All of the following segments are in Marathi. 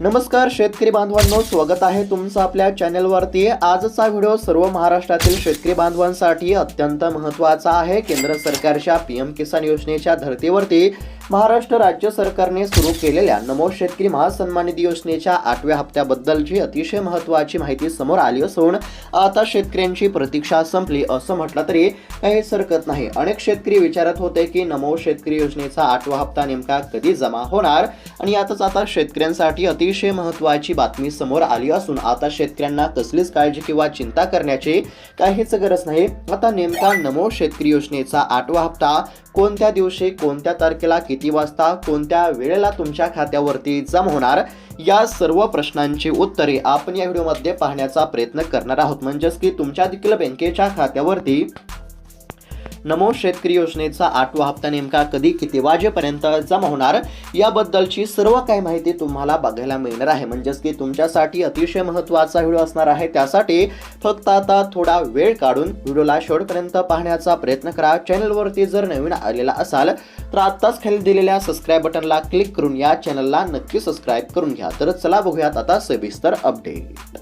नमस्कार शेतकरी बांधवांनो स्वागत आहे तुमचं आपल्या चॅनेलवरती. आजचा व्हिडिओ सर्व महाराष्ट्रातील शेतकरी बांधवांसाठी अत्यंत महत्त्वाचा आहे. केंद्र सरकारच्या पी एम किसान योजनेच्या धर्तीवरती महाराष्ट्र राज्य सरकारने सुरू केलेल्या नमो शेतकरी महासन्मान निधी योजनेच्या आठव्या हप्त्याबद्दलची अतिशय महत्त्वाची माहिती समोर आली असून आता शेतकऱ्यांची प्रतीक्षा संपली असं म्हटलं तरी काही हरकत नाही. अनेक शेतकरी विचारत होते की नमो शेतकरी योजनेचा आठवा हप्ता नेमका कधी जमा होणार? आणि यातच आता शेतकऱ्यांसाठी अतिशय महत्त्वाची बातमी समोर आली असून आता शेतकऱ्यांना कसलीच काळजी किंवा चिंता करण्याची काहीच गरज नाही. आता नेमका नमो शेतकरी योजनेचा आठवा हप्ता कोणत्या दिवशी कोणत्या तारखेला किती वाजता कोणत्या वेळेला तुमच्या खात्यावरती जमा होणार? या सर्व प्रश्नांची उत्तरे आपण या व्हिडिओमध्ये पाहण्याचा प्रयत्न करणार आहोत. म्हणजेच की तुमच्या देखील बँकेच्या खात्यावरती नमो शेतकरी योजनेचा आठवा हप्ता नेमका कधी किती वाजेपर्यंत जमा होणार? याबद्दलची सर्व काही माहिती तुम्हाला बघायला मिळणार आहे. म्हणजेच की तुमच्यासाठी अतिशय महत्त्वाचा व्हिडिओ असणार आहे. त्यासाठी फक्त आता थोडा वेळ काढून व्हिडिओला शेवटपर्यंत पाहण्याचा प्रयत्न करा. चॅनलवरती जर नवीन आलेला असाल तर आत्ताच खाली दिलेल्या सबस्क्राईब बटनला क्लिक करून या चॅनलला नक्की सबस्क्राईब करून घ्या. तर चला बघूयात आता सविस्तर अपडेट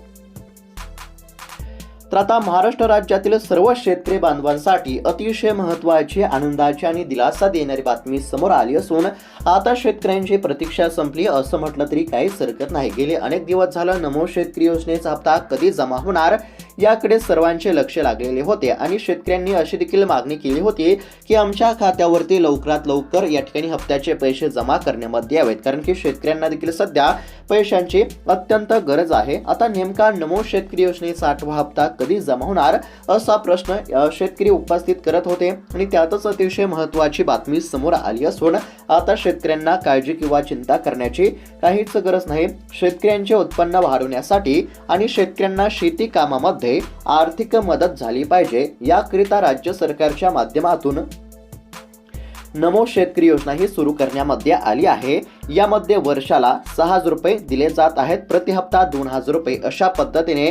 तर आता महाराष्ट्र राज्यातील सर्व शेतकरी बांधवांसाठी अतिशय महत्त्वाची आनंदाची आणि दिलासा देणारी बातमी समोर आली असून आता शेतकऱ्यांची प्रतीक्षा संपली असं म्हटलं तरी काहीच हरकत नाही. गेले अनेक दिवस झालं नमो शेतकरी योजनेचा हप्ता कधी जमा होणार? याकडे सर्वांचे लक्ष लागलेले होते आणि शेतकऱ्यांनी अशी देखील मागणी केली होती की आमच्या खात्यावरती लवकरात लवकर या ठिकाणी हप्त्याचे पैसे जमा करण्यामध्ये यावेत. कारण की शेतकऱ्यांना देखील सध्या पैशांची अत्यंत गरज आहे. आता नेमका नमो शेतकरी योजनेचा आठवा हप्ता कधी जमा होणार असा प्रश्न शेतकरी उपस्थित करत होते. आणि त्यातच अतिशय महत्वाची बातमी समोर आली असून आता शेतकऱ्यांना काळजी किंवा चिंता करण्याची काहीच गरज नाही. शेतकऱ्यांचे उत्पन्न वाढवण्यासाठी आणि शेतकऱ्यांना शेती कामामध्ये आर्थिक मदत झाली पाहिजे याकरिता राज्य सरकारच्या माध्यमातून नमो शेतकरी योजना ही सुरू करण्यामध्ये आली आहे. यामध्ये वर्षाला सहा हजार रुपये दिले जात आहेत. प्रति हप्ता दोन हजार रुपये अशा पद्धतीने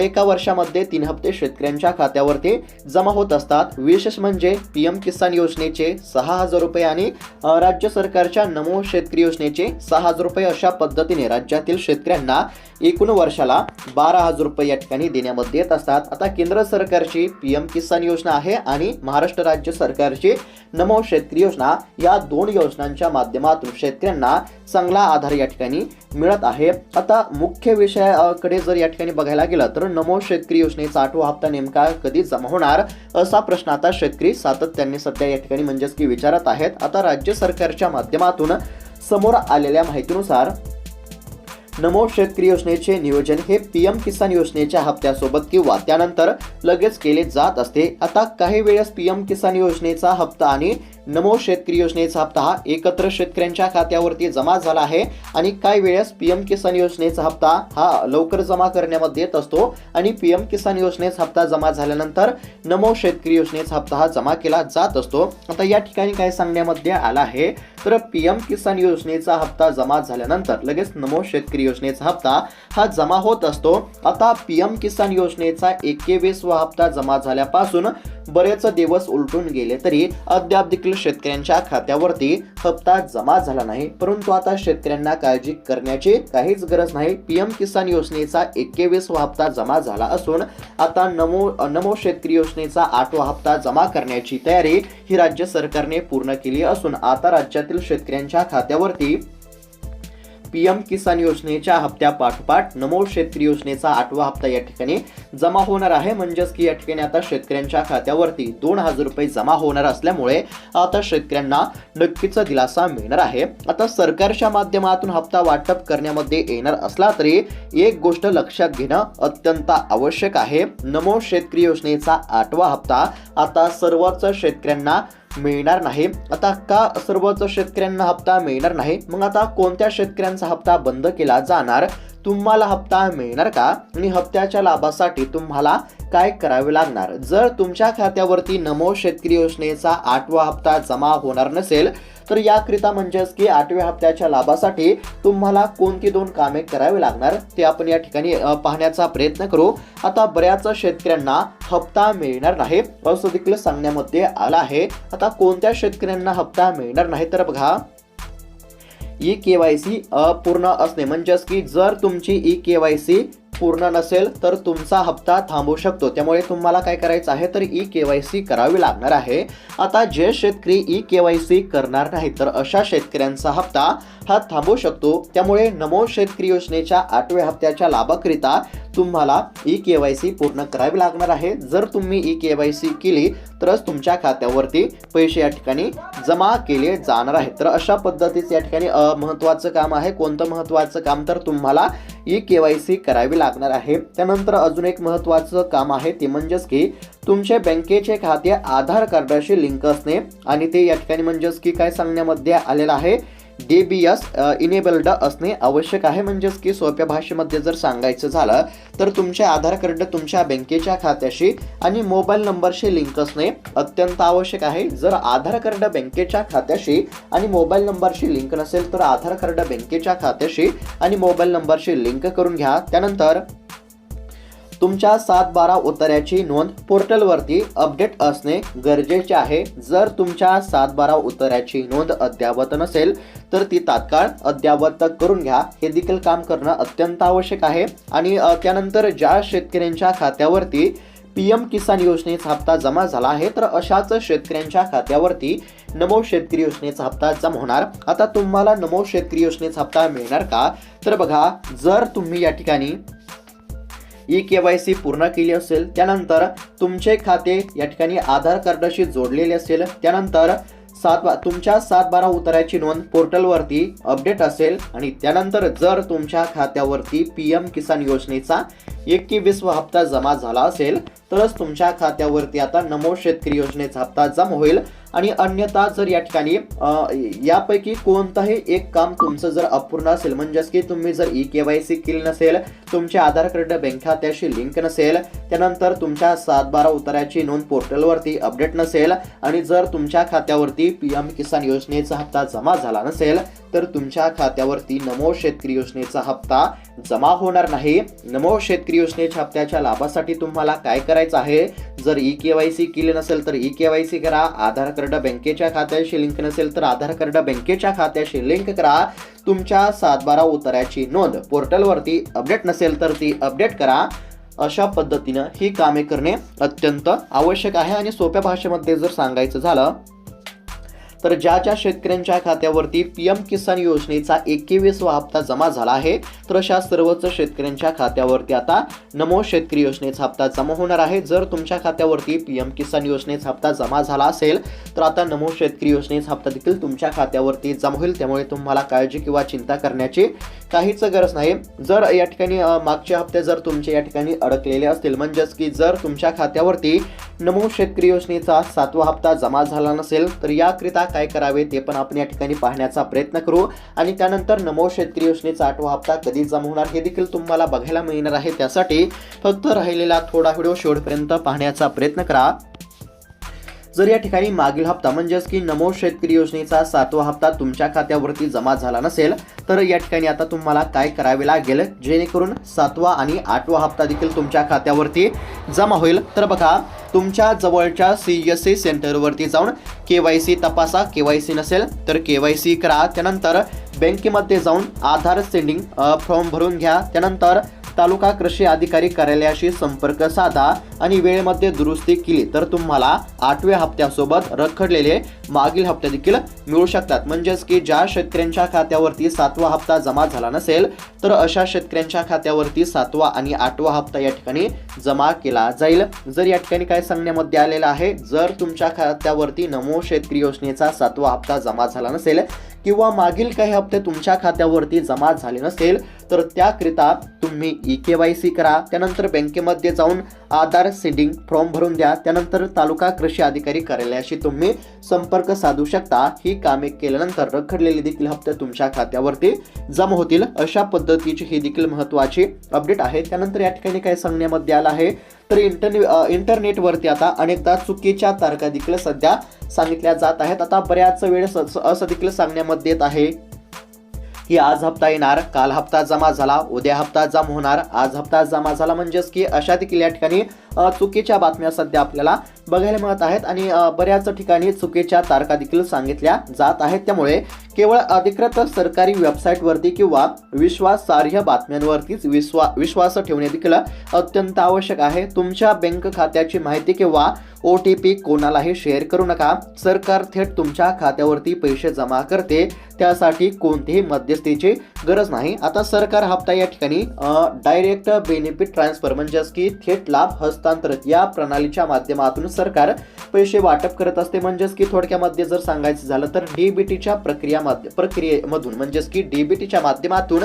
एका वर्षामध्ये तीन हप्ते शेतकऱ्यांच्या खात्यावरती जमा होत असतात. विशेष म्हणजे पी एम किसान योजनेचे सहा हजार रुपये आणि राज्य सरकारच्या नमो शेतकरी योजनेचे सहा हजार रुपये अशा पद्धतीने राज्यातील शेतकऱ्यांना एकूण वर्षाला बारा हजार रुपये या ठिकाणी देण्यामध्ये येत असतात. आता केंद्र सरकारची पी एम किसान योजना आहे आणि महाराष्ट्र राज्य सरकारची नमो शेतकरी योजना या दोन योजनांच्या माध्यमातून शेतकऱ्यांना चांगला आधार या ठिकाणी मिळत आहे. आता मुख्य विषयाकडे जर या ठिकाणी बघायला गेलं तर नमो शेतकरी योजनेचा आठवा हप्ता नेमका कधी जमा होणार? असा प्रश्न आता शेतकरी सातत्याने सध्या या ठिकाणी म्हणजेच की विचारत आहेत. आता राज्य सरकारच्या माध्यमातून समोर आलेल्या माहितीनुसार नमो शेतकरी योजनेचे नियोजन हे पी एम किसान योजनेच्या हप्त्यासोबत किंवा त्यानंतर लगेच केले जात असते. आता काही वेळेस पी एम किसान योजनेचा हप्ता आणि नमो शेतकरी योजनेचा हप्ता हा एकत्र शेतकऱ्यांच्या खात्यावरती जमा झाला आहे आणि काही वेळेस पी एम किसान योजनेचा हप्ता हा लवकर जमा करण्यामध्ये येत असतो आणि पी एम किसान योजनेचा हप्ता जमा झाल्यानंतर नमो शेतकरी योजनेचा हप्ता हा जमा केला जात असतो. आता या ठिकाणी काय सांगण्यामध्ये आला आहे? तर पी एम किसान योजनेचा हप्ता जमा झाल्यानंतर लगेच नमो शेतकरी योजनेचा हप्ता हा जमा होत असतो. आता पी एम किसान योजनेचा एकवीसवा हप्ता जमा झाल्यापासून बरेच दिवस उलटून गेले तरी अद्याप देखील शेतकऱ्यांच्या खात्यावरती हप्ता जमा झाला नाही. परंतु आता शेतकऱ्यांना काळजी करण्याची काहीच गरज नाही. पीएम किसान योजनेचा एकेवीसवा हप्ता जमा झाला असून आता नमो नमो शेतकरी योजनेचा आठवा हप्ता जमा करण्याची तयारी ही राज्य सरकारने पूर्ण केली असून आता राज्यातील शेतकऱ्यांच्या खात्यावरती पी एम किसान योजनेच्या हप्त्या पाठोपाठ नमो शेतकरी योजनेचा आठवा हप्ता या ठिकाणी जमा होणार आहे. म्हणजेच की या ठिकाणी आता शेतकऱ्यांच्या खात्यावरती दोन हजार रुपये जमा होणार असल्यामुळे आता शेतकऱ्यांना नक्कीच दिलासा मिळणार आहे. आता सरकारच्या माध्यमातून हप्ता वाटप करण्यामध्ये येणार असला तरी एक गोष्ट लक्षात घेणं अत्यंत आवश्यक आहे. नमो शेतकरी योजनेचा आठवा हप्ता आता सर्वच शेतकऱ्यांना मिळणार नाही. आता का सर्वच शेतकऱ्यांना हप्ता मिळणार नाही? मग आता कोणत्या शेतकऱ्यांचा हप्ता बंद केला जाणार? तुम्हाला हप्ता मिळणार का? आणि हप्त्याच्या लाभासाठी तुम्हाला काय करावे लागणार? जर तुमच्या खात्यावरती नमो शेतकरी योजनेचा आठवा हप्ता जमा होणार नसेल तर याकरिता म्हणजेच की आठव्या हप्त्याच्या लाभासाठी तुम्हाला कोणती दोन कामे करावी लागणार ते आपण या ठिकाणी पाहण्याचा प्रयत्न करू. आता बऱ्याच शेतकऱ्यांना हप्ता मिळणार नाही. असं देखील सांगण्यामध्ये आलं आहे. आता कोणत्या शेतकऱ्यांना हप्ता मिळणार नाही? तर बघा. ई के वाय सी अपूर्ण असणे. म्हणजेच की जर तुमची ई के वाय सी पूर्ण नसेल तर तुमचा हप्ता थांबू शकतो. त्यामुळे तुम्हाला काय करायचं आहे तर ई के वाय सी करावी लागणार आहे. आता जे शेतकरी ई के वाय सी करणार नाही तर अशा शेतकऱ्यांचा हप्ता हा थांबू शकतो. त्यामुळे नमो शेतकरी योजनेच्या आठव्या हप्त्याच्या लाभाकरिता तुम्हाला ई के वाय सी पूर्ण करावी लागणार आहे. जर तुम्ही ई के वाय सी केली तरच तुमच्या खात्यावरती पैसे या ठिकाणी जमा केले जाणार आहेत. तर अशा पद्धतीचं या ठिकाणी महत्त्वाचं काम आहे. कोणतं महत्त्वाचं काम? तर तुम्हाला ई के वाय सी करावी लागणार आहे. त्यानंतर अजून एक महत्त्वाचं काम आहे ते म्हणजेच की तुमचे बँकेचे खाते आधार कार्डाशी लिंक असणे. आणि ते या ठिकाणी म्हणजेच की काय सांगण्यामध्ये आलेलं आहे? डी बी एस इनेबल्ड असणे आवश्यक आहे. म्हणजेच की सोप्या भाषेमध्ये जर सांगायचं झालं तर तुमचे आधार कार्ड तुमच्या बँकेच्या खात्याशी आणि मोबाईल नंबरशी लिंक असणे अत्यंत आवश्यक आहे. जर आधार कार्ड बँकेच्या खात्याशी आणि मोबाईल नंबरशी लिंक नसेल तर आधार कार्ड बँकेच्या खात्याशी आणि मोबाईल नंबरशी लिंक करून घ्या. त्यानंतर तुमच्या सात बारा उतार्याची नोंद पोर्टलवरती अपडेट असणे गरजेचे आहे. जर तुमच्या सात बारा उतार्याची नोंद अद्ययावत नसेल तर ती तात्काळ अद्ययावत करून घ्या. हे देखील काम करणं अत्यंत आवश्यक आहे. आणि त्यानंतर ज्या शेतकऱ्यांच्या खात्यावरती पी एम किसान योजनेचा हप्ता जमा झाला आहे तर अशाच शेतकऱ्यांच्या खात्यावरती नमो शेतकरी योजनेचा हप्ता जमा होणार. आता तुम्हाला नमो शेतकरी योजनेचा हप्ता मिळणार का? तर बघा जर तुम्ही या ठिकाणी ई के वाय सी पूर्ण केली असेल त्यानंतर तुमचे खाते या ठिकाणी आधार कार्डाशी जोडलेले असेल त्यानंतर सात बा तुमच्या सात बारा उताराची नोंद पोर्टलवरती अपडेट असेल आणि त्यानंतर जर तुमच्या खात्यावरती पी एम किसान योजनेचा एकवीसवा हप्ता जमा झाला असेल तरच तुमच्या खात्यावरती आता नमो शेतकरी योजनेचा हप्ता जमा होईल. आणि अन्यथा जर या ठिकाणी यापैकी कोणताही एक काम तुमचं जर अपूर्ण असेल म्हणजेच की तुम्ही जर ई के वाय सी केली नसेल तुमचे आधार कार्ड बँक खात्याशी लिंक नसेल त्यानंतर तुमच्या सात बारा उतार्याची नोंद पोर्टलवरती अपडेट नसेल आणि जर तुमच्या खात्यावरती पी एम किसान योजनेचा हप्ता जमा झाला नसेल तर तुमच्या खात्यावरती नमो शेतकरी योजनेचा हप्ता जमा होणार नाही. नमो शेतकरी योजने हप्त्याच्या लाभासाठी तुम्हाला काय करायचं आहे? जर ई के वाय सी केली नसेल तर ई के वाय सी करा. आधार कार्ड बँकेच्या खात्याशी लिंक नसेल तर आधार कार्ड बँकेच्या खात्याशी लिंक करा. तुमच्या सातबारा उतार्याची नोंद पोर्टलवरती अपडेट नसेल तर ती अपडेट करा. अशा पद्धतीनं ही कामे करणे अत्यंत आवश्यक आहे आणि सोप्या भाषेमध्ये जर सांगायचं झालं तर ज्या ज्या शेतकऱ्यांच्या खात्यावरती पी एम किसान योजनेचा एकवीसवा हप्ता जमा झाला आहे तर अशा सर्वच शेतकऱ्यांच्या खात्यावरती आता नमो शेतकरी योजनेचा हप्ता जमा होणार आहे. जर तुमच्या खात्यावरती पी एम किसान योजनेचा हप्ता जमा झाला असेल तर आता नमो शेतकरी योजनेचा हप्ता देखील तुमच्या खात्यावरती जमा होईल. त्यामुळे तुम्हाला काळजी किंवा चिंता करण्याची काहीच गरज नाही. जर या ठिकाणी मागचे हप्ते जर तुमचे या ठिकाणी अडकलेले असतील म्हणजेच की जर तुमच्या खात्यावरती नमो शेतकरी योजनेचा सातवा हप्ता जमा झाला नसेल तर याकरिता काय करावे ते पण आपण या ठिकाणी पाहण्याचा प्रयत्न करू. आणि त्यानंतर नमो शेतकरी योजनेचा आठवा हप्ता कधी जमा होणार हे देखील तुम्हाला बघायला मिळणार आहे. त्यासाठी फक्त राहिलेला थोडा व्हिडिओ शेवटपर्यंत पाहण्याचा प्रयत्न करा. जर या ठिकाणी मागील हप्ता म्हणजेच की नमो शेतकरी योजनेचा सातवा हप्ता तुमच्या खात्यावरती जमा झाला नसेल तर या ठिकाणी आता तुम्हाला काय करावे लागेल? जेणेकरून सातवा आणि आठवा हप्ता देखील तुमच्या खात्यावरती जमा होईल. तर बघा तुमच्या जवळच्या सी एस सी सेंटरवरती जाऊन के वाय सी तपासा के वाय सी नसेल तर के वाय सी करा. त्यानंतर बँकेमध्ये जाऊन आधार सेंडिंग फॉर्म भरून घ्या. त्यानंतर तालुका कृषी अधिकारी कार्यालयाशी संपर्क साधा आणि वेळेमध्ये दुरुस्ती केली तर तुम्हाला आठव्या हप्त्यासोबत रखडलेले मागील हप्ते देखील मिळू शकतात. म्हणजेच की ज्या शेतकऱ्यांच्या खात्यावरती सातवा हप्ता जमा झाला नसेल तर अशा शेतकऱ्यांच्या खात्यावरती सातवा आणि आठवा हप्ता या ठिकाणी जमा केला जाईल. जर या ठिकाणी काय सांगण्यामध्ये आलेला आहे. जर तुमच्या खात्यावरती नमो शेतकरी योजनेचा सातवा हप्ता जमा झाला नसेल किंवा मागील काही हप्ते तुमच्या खात्यावरती जमा झाले नसेल तर त्याकरिता तुम्ही ई के वाय सी करा त्यानंतर बँकेमध्ये जाऊन आधार सेंडिंग फॉर्म भरून द्या त्यानंतर तालुका कृषी अधिकारी कार्यालयाशी तुम्ही संपर्क साधू शकता. ही कामे केल्यानंतर रखडलेले देखील हप्ते तुमच्या खात्यावरती जमा होतील. अशा पद्धतीची ही देखील महत्त्वाची अपडेट आहे. त्यानंतर या ठिकाणी काय सांगण्यामध्ये आलं आहे तर इंटरने इंटरनेटवरती आता अनेकदा चुकीच्या तारखा देखील सध्या सांगितल्या जात आहेत. आता बऱ्याच वेळेस असं देखील सांगण्यामध्ये येत आहे. की आज हप्ता येणार काल हप्ता जमा झाला उद्या हप्ता जमा होणार आज हप्ता जमा झाला म्हणजेच की अशा देखील या ठिकाणी चुकीच्या बातम्या सध्या आपल्याला बघायला मिळत आहेत आणि बऱ्याच ठिकाणी चुकीच्या तारखा देखील सांगितल्या जात आहेत. त्यामुळे केवळ अधिकृत सरकारी वेबसाईटवरती किंवा विश्वासार्ह बातम्यांवरतीच विश्वा विश्वास ठेवणे देखील अत्यंत आवश्यक आहे. तुमच्या बँक खात्याची माहिती किंवा ओ टी पी कोणालाही शेअर करू नका. सरकार थेट तुमच्या खात्यावरती पैसे जमा करते. त्यासाठी कोणतीही मध्यस्थीची गरज नाही. आता सरकार हप्ता या ठिकाणी डायरेक्ट बेनिफिट ट्रान्सफर म्हणजेच की थेट लाभ हस्तांतरित. या प्रणालीच्या माध्यमातून सरकार पैसे वाटप करत असते. म्हणजेच की थोडक्यामध्ये जर सांगायचं झालं तर डीबीटीच्या प्रक्रियामध्ये प्रक्रियेमधून म्हणजेच की डीबीटीच्या माध्यमातून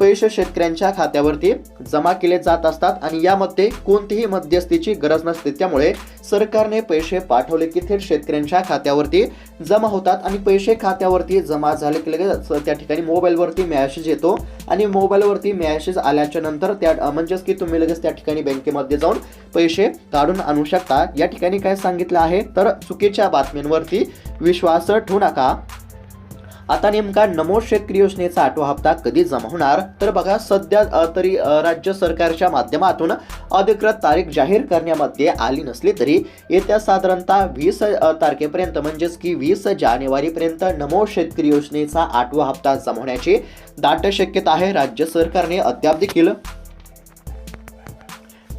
पैसे शेतकऱ्यांच्या खात्यावरती जमा केले जात असतात आणि यामध्ये कोणतीही मध्यस्थीची गरज नसते. त्यामुळे सरकारने पैसे पाठवले की थेट शेतकऱ्यांच्या खात्यावरती जमा होतात आणि पैसे खात्यावरती जमा झाले की लगेच त्या ठिकाणी मोबाईलवरती मॅसेज येतो आणि मोबाईलवरती मॅसेज आल्याच्यानंतर त्या म्हणजेच की तुम्ही लगेच त्या ठिकाणी बँकेमध्ये जाऊन पैसे काढून आणू शकता. या ठिकाणी काय सांगितलं आहे? तर चुकीच्या बातम्यांवरती विश्वास ठेवू नका. आता नेमका नमो शेतकरी योजनेचा आठवा हप्ता कधी जमा होणार? तर बघा सध्या तरी राज्य सरकारच्या माध्यमातून अधिकृत तारीख जाहीर करण्यामध्ये आली नसली तरी येत्या साधारणतः वीस तारखेपर्यंत म्हणजेच की वीस जानेवारीपर्यंत नमो शेतकरी योजनेचा आठवा हप्ता जमा होण्याची दाट शक्यता आहे. राज्य सरकारने अद्याप देखील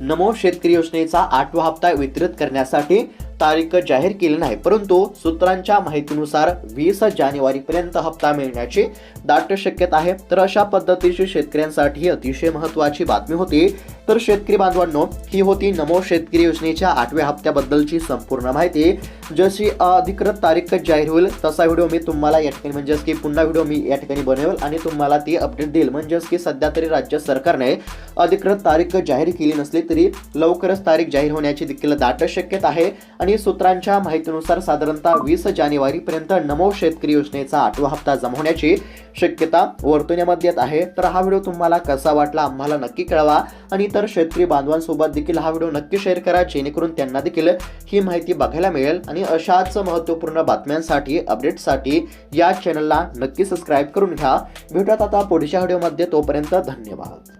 नमो शेतकरी योजनेचा आठवा हप्ता वितरित करण्यासाठी तारीख जाहीर केली नाही परंतु सूत्रांच्या माहितीनुसार वीस जानेवारीपर्यंत हप्ता मिळण्याची दाट शक्यता आहे. तर अशा पद्धतीची शेतकऱ्यांसाठी अतिशय महत्वाची बातमी होती. तर शेतकरी बांधवांनो ही होती नमो शेतकरी योजनेच्या आठव्या हप्त्याबद्दलची संपूर्ण माहिती. जशी अधिकृत तारीख जाहीर होईल तसा व्हिडिओ मी तुम्हाला या ठिकाणी म्हणजेच की पुन्हा व्हिडिओ मी या ठिकाणी बनवेल आणि तुम्हाला ती अपडेट देईल. म्हणजेच की सध्या तरी राज्य सरकारने अधिकृत तारीख जाहीर केली नसली तरी लवकरच तारीख जाहीर होण्याची देखील दाट शक्यता आहे. आणि सूत्रांच्या माहितीनुसार साधारणतः वीस जानेवारीपर्यंत नमो शेतकरी योजनेचा आठवा हप्ता जमा होण्याची शक्यता वर्तवण्यामध्ये येत आहे. तर हा व्हिडिओ तुम्हाला कसा वाटला आम्हाला नक्की कळवा आणि इतर शेतकरी बांधवांसोबत देखील हा व्हिडिओ नक्की शेअर करा जेणेकरून त्यांना देखील ही माहिती बघायला मिळेल. आणि अशाच महत्त्वपूर्ण बातम्यांसाठी अपडेटसाठी या चॅनलला नक्की सबस्क्राईब करून घ्या. भेटत आता पुढच्या व्हिडिओमध्ये तोपर्यंत धन्यवाद.